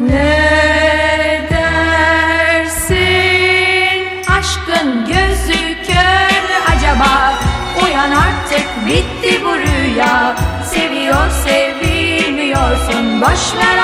Ne dersin? Aşkın gözü kör. Mü acaba Uyan artık. Bitti bu rüya. Seviyor sevilmiyorsun boş ver